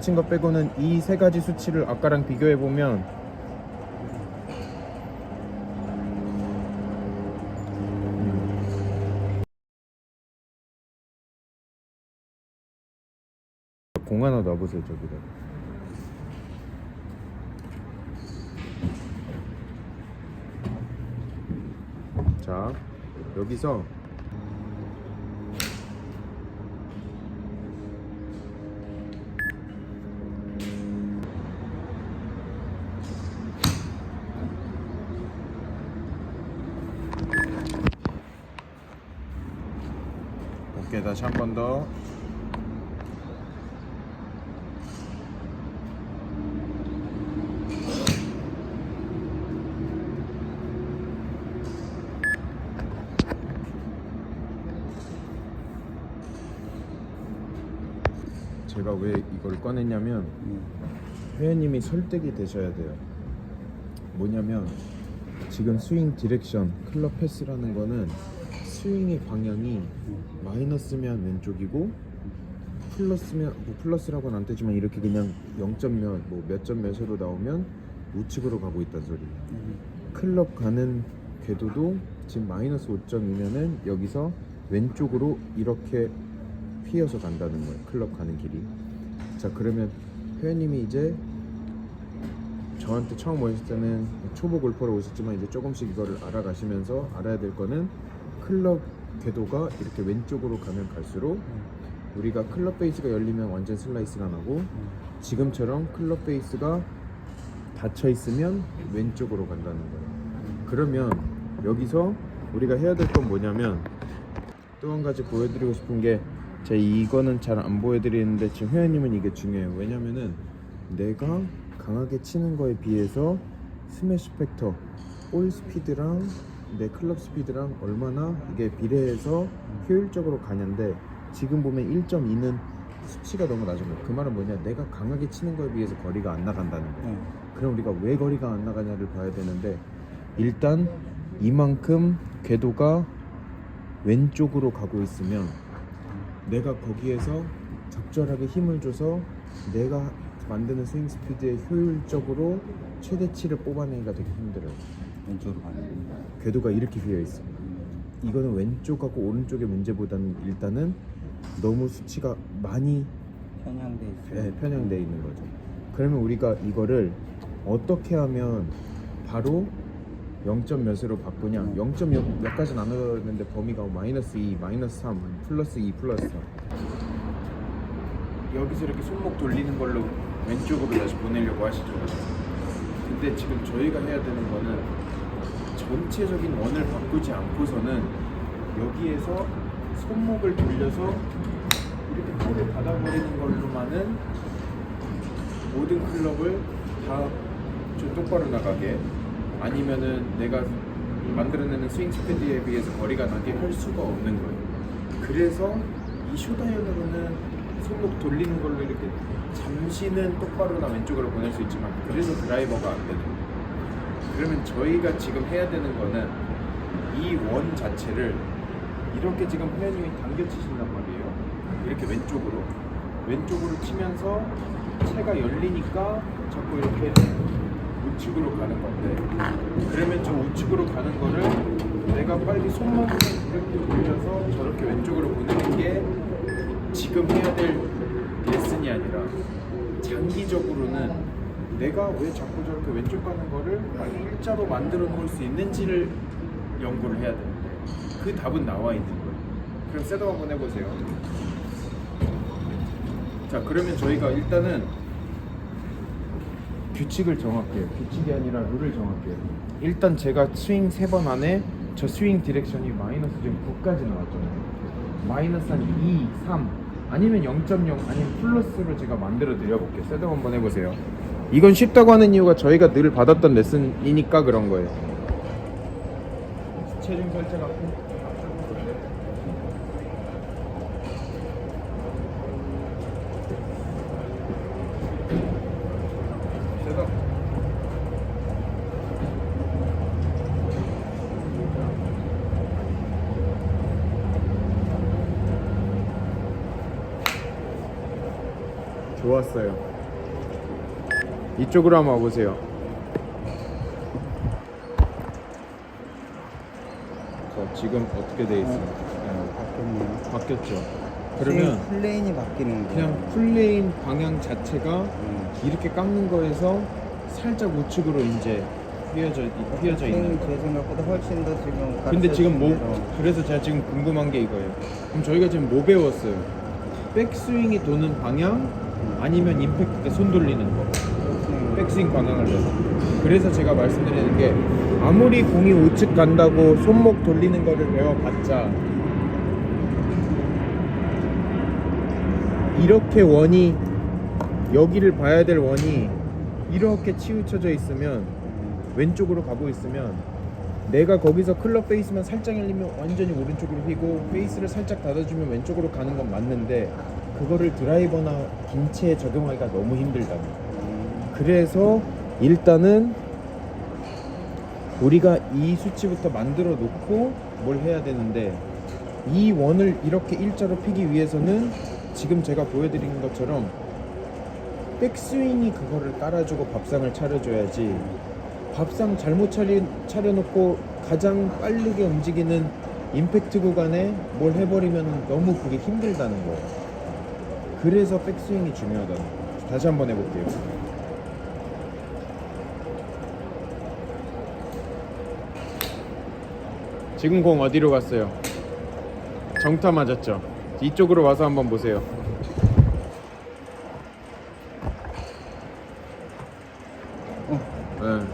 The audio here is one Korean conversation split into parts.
친 것 빼고는 이 세 가지 수치를 아까랑 비교해 보면 공 하나 놔보세요 저기다. 자 여기서 오케이 다시 한 번 더. 제가 왜 이걸 꺼냈냐면 회원님이 설득이 되셔야 돼요. 뭐냐면 지금 스윙 디렉션 클럽 패스라는 거는 스윙의 방향이 마이너스면 왼쪽이고 플러스면 뭐 플러스라고는 안 되지만 이렇게 그냥 0점 몇 뭐몇 점 몇으로 나오면 우측으로 가고 있다는 소리예요. 클럽 가는 궤도도 지금 마이너스 5점이면은 여기서 왼쪽으로 이렇게 휘어서 간다는 거예요. 클럽 가는 길이. 자 그러면 회원님이 이제 저한테 처음 오셨을 때는 초보 골퍼로 오셨지만 이제 조금씩 이거를 알아가시면서 알아야 될 거는 클럽 궤도가 이렇게 왼쪽으로 가면 갈수록 우리가 클럽 베이스가 열리면 완전 슬라이스가 나고 지금처럼 클럽 베이스가 닫혀 있으면 왼쪽으로 간다는 거예요. 그러면 여기서 우리가 해야 될 건 뭐냐면 또 한 가지 보여드리고 싶은 게 제 이거는 잘 안 보여드리는데 지금 회원님은 이게 중요해요. 왜냐면은 내가 강하게 치는 거에 비해서 스매시 팩터, 볼 스피드랑 내 클럽 스피드랑 얼마나 이게 비례해서 효율적으로 가냐인데 지금 보면 1.2는 수치가 너무 낮은 거예요. 그 말은 뭐냐? 내가 강하게 치는 거에 비해서 거리가 안 나간다는 거예요. 네. 그럼 우리가 왜 거리가 안 나가냐를 봐야 되는데 일단 이만큼 궤도가 왼쪽으로 가고 있으면 내가 거기에서 적절하게 힘을 줘서 내가 만드는 스윙 스피드에 효율적으로 최대치를 뽑아내기가 되게 힘들어요. 왼쪽으로 가는 거. 궤도가 이렇게 휘어 있어. 이거는 왼쪽하고 오른쪽의 문제보다는 일단은 너무 수치가 많이 편향돼 있어요. 네, 편향돼 있는 거죠. 그러면 우리가 이거를 어떻게 하면 바로 0점 몇으로 바꾸냐? 0점 몇, 몇 가지 나누었는데 범위가 마이너스 2, 마이너스 3, 플러스 2, 플러스 3. 여기서 이렇게 손목 돌리는 걸로 왼쪽으로 다시 보내려고 하시죠. 근데 지금 저희가 해야 되는 거는 전체적인 원을 바꾸지 않고서는 여기에서 손목을 돌려서 이렇게 볼을 받아버리는 걸로만은 모든 클럽을 다 좀 똑바로 나가게 아니면은 내가 만들어내는 스윙 스피드에 비해서 거리가 나게 할 수가 없는 거예요. 그래서 이 쇼다이언으로는 손목 돌리는 걸로 이렇게 잠시는 똑바로 나 왼쪽으로 보낼 수 있지만 그래서 드라이버가 안 되는 거예요. 그러면 저희가 지금 해야 되는 거는 이 원 자체를 이렇게 지금 회원님이 당겨 치신단 말이에요. 이렇게 왼쪽으로 왼쪽으로 치면서 채가 열리니까 자꾸 이렇게 우측으로 가는 건데 그러면 저 우측으로 가는 거를 내가 빨리 손목을 이렇게 돌려서 저렇게 왼쪽으로 보내는 게 지금 해야 될 레슨이 아니라 장기적으로는 내가 왜 자꾸 저렇게 왼쪽 가는 거를 일자로 만들어 놓을 수 있는지를 연구를 해야 되는데 그 답은 나와 있는 거예요. 그럼 셋업 한번 해보세요. 자 그러면 저희가 일단은 규칙을 정할게요. 규칙이 아니라 룰을 정할게요. 일단 제가 스윙 세 번 안에 저 스윙 디렉션이 마이너스 지금 9까지 나왔잖아요. 마이너스 한 2, 3 아니면 0.0 아니면 플러스로 제가 만들어 드려볼게요. 셋업 한번 해보세요. 이건 쉽다고 하는 이유가 저희가 늘 받았던 레슨이니까 그런 거예요. 체중 설정하고 셋업 좋았어요. 이쪽으로 한번 와보세요. 자, 지금 어떻게 돼 있어요? 바뀌었네요. 네, 바뀌었죠. 그러면 플레인이 바뀌는 거예요. 그냥 플레인 방향 자체가 음. 이렇게 깎는 거에서 살짝 우측으로 이제 휘어져 휘어져 있는 플레인이 거. 제 생각보다 훨씬 더 지금 근데 지금 뭐 그래서 제가 지금 궁금한 게 이거예요. 그럼 저희가 지금 뭐 배웠어요? 백스윙이 도는 방향 아니면 임팩트 때 손 돌리는 거. 백스윙 방향을 내서. 그래서 제가 말씀드리는 게 아무리 공이 우측 간다고 손목 돌리는 거를 배워봤자 이렇게 원이 여기를 봐야 될 원이 이렇게 치우쳐져 있으면 음. 왼쪽으로 가고 있으면 내가 거기서 클럽 페이스만 살짝 열리면 완전히 오른쪽으로 휘고 페이스를 살짝 닫아주면 왼쪽으로 가는 건 맞는데 그거를 드라이버나 긴체에 적용하기가 너무. 음. 그래서 일단은 우리가 이 수치부터 만들어 놓고 뭘 해야 되는데 이 원을 이렇게 일자로 피기 위해서는 지금 제가 보여드린 것처럼 백스윙이 그거를 깔아주고 밥상을 차려줘야지 밥상 잘못 차리, 차려놓고 가장 빠르게 움직이는 임팩트 구간에 뭘 해버리면 너무 그게 힘들다는 거예요. 그래서 백스윙이 중요하다는 거예요. 다시 한번 해볼게요. 지금 공 어디로 갔어요? 정타 맞았죠? 이쪽으로 와서 한번 보세요. 네.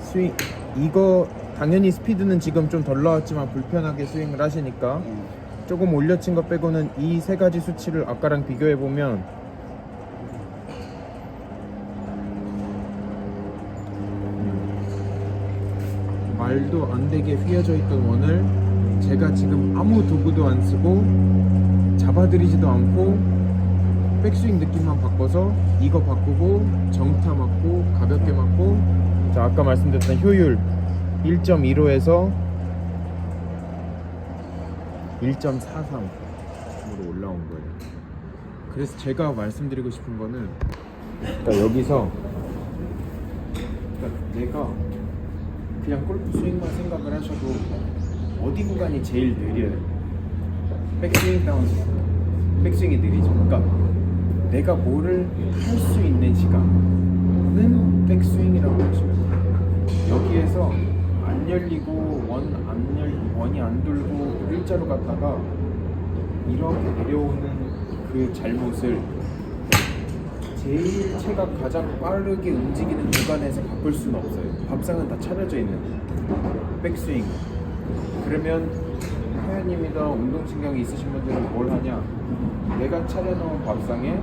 스윙 이거 당연히 스피드는 지금 좀 덜 나왔지만 불편하게 스윙을 하시니까 음. 조금 올려친 것 빼고는 이 세 가지 수치를 아까랑 비교해 보면 말도 안 되게 휘어져 있던 원을 제가 지금 아무 도구도 안 쓰고 잡아들이지도 않고 백스윙 느낌만 바꿔서 이거 바꾸고 정타 맞고 가볍게 맞고 자 아까 말씀드렸던 효율 1.15에서 1.43으로 올라온 거예요. 그래서 제가 말씀드리고 싶은 거는 그러니까 여기서 그러니까 내가 그냥 골프 스윙만 생각을 하셔도 어디 구간이 제일 느려요? 백스윙 다운스윙 백스윙이 느리죠. 그러니까 내가 뭐를 할 수 있는 시간은 백스윙이라고 보시면 돼요. 여기에서 안 열리고 원 안 열, 원이 안 돌고 일자로 갔다가 이렇게 내려오는 그 잘못을 제일 체가 가장 빠르게 움직이는 구간에서 바꿀 수는 없어요. 밥상은 다 차려져 있는 백스윙. 그러면 회원님이나 운동신경이 있으신 분들은 뭘 하냐? 내가 차려놓은 밥상에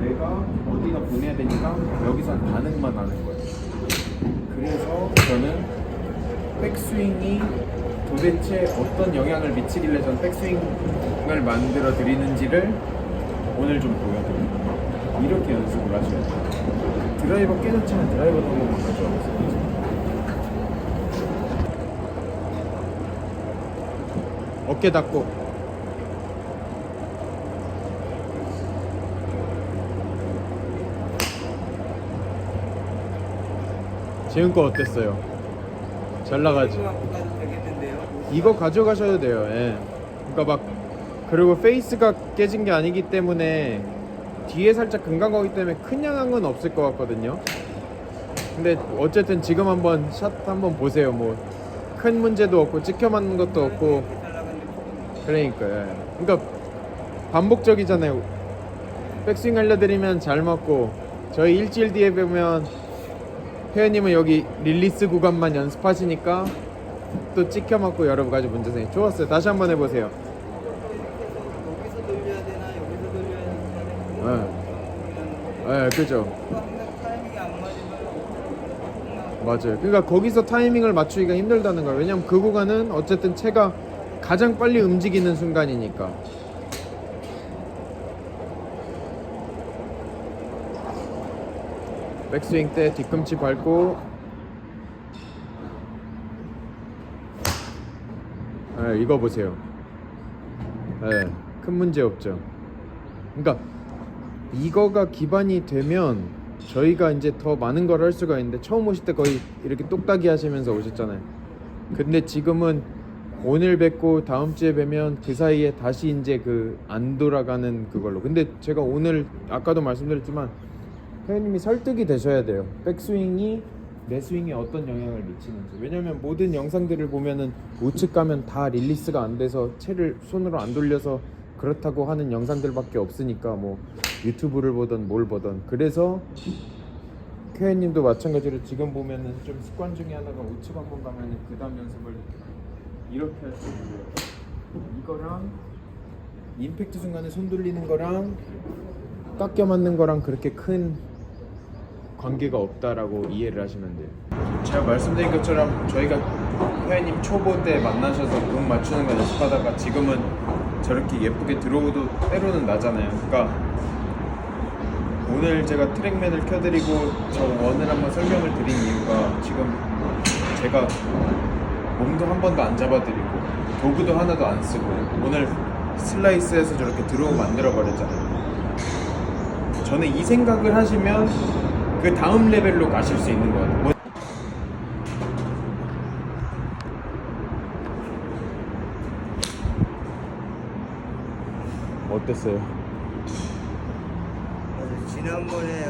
내가 어디다 보내야 되니까 여기서 반응만 하는 거예요. 그래서 저는 백스윙이 도대체 어떤 영향을 미치길래 전 백스윙을 만들어 드리는지를 오늘 좀 보여드립니다. 이렇게 연습을 하셔야 돼요. 드라이버 한 번만 가져와보세요. 어깨 닫고 지금 거 어땠어요? 잘 나가지? 이거 가져가셔도 돼요. 예. 그러니까 막 그리고 페이스가 깨진 게 아니기 때문에 뒤에 살짝 금간 거기 때문에 큰 영향은 없을 것 같거든요. 근데 어쨌든 지금 한번 샷 한번 보세요. 뭐 큰 문제도 없고 찍혀 맞는 것도 없고 그러니까 예. 그러니까 반복적이잖아요. 백스윙 알려드리면 잘 맞고 저희 일주일 뒤에 보면 회원님은 여기 릴리스 구간만 연습하시니까 또 찍혀 맞고 여러 가지 문제 생기. 좋았어요. 다시 한번 해보세요. 여기서 돌려야 되나 여기서 돌려야 되나 예, 예, 그죠. 맞아요. 그러니까 거기서 타이밍을 맞추기가 힘들다는 거예요. 왜냐면 그 구간은 어쨌든 채가 가장 빨리 움직이는 순간이니까. 백스윙 때 뒤꿈치 밟고 네, 이거 보세요. 네, 큰 문제 없죠. 그러니까 이거가 기반이 되면 저희가 이제 더 많은 걸 할 수가 있는데 처음 오실 때 거의 이렇게 똑딱이 하시면서 오셨잖아요. 근데 지금은 오늘 뵙고 다음 주에 뵈면 그 사이에 다시 이제 그 안 돌아가는 그걸로. 근데 제가 오늘 아까도 말씀드렸지만 회원님이 설득이 되셔야 돼요. 백스윙이 내 스윙에 어떤 영향을 미치는지. 왜냐면 모든 영상들을 보면은 우측 가면 다 릴리스가 안 돼서 채를 손으로 안 돌려서 그렇다고 하는 영상들밖에 없으니까 뭐 유튜브를 보던 뭘 보던 그래서 쾌혜님도 마찬가지로 지금 보면은 좀 습관 중에 하나가 우측 한번 가면은 그 다음 연습을 이렇게 할 수 있고요. 이거랑 임팩트 순간에 손 돌리는 거랑 깎여 맞는 거랑 그렇게 큰 관계가 없다라고 이해를 하시면 돼요. 제가 말씀드린 것처럼 저희가 회원님 초보 때 만나셔서 공 맞추는 거 연습하다가 지금은 저렇게 예쁘게 들어오도 때로는 나잖아요. 그러니까 오늘 제가 트랙맨을 켜드리고 저 원을 한번 설명을 드린 이유가 지금 제가 몸도 한 번도 안 잡아드리고 도구도 하나도 안 쓰고 오늘 슬라이스해서 저렇게 들어오 만들어 버렸잖아요. 저는 이 생각을 하시면 그 다음 레벨로 가실 수 있는 것 같아요. 뭐- 어땠어요? 지난번에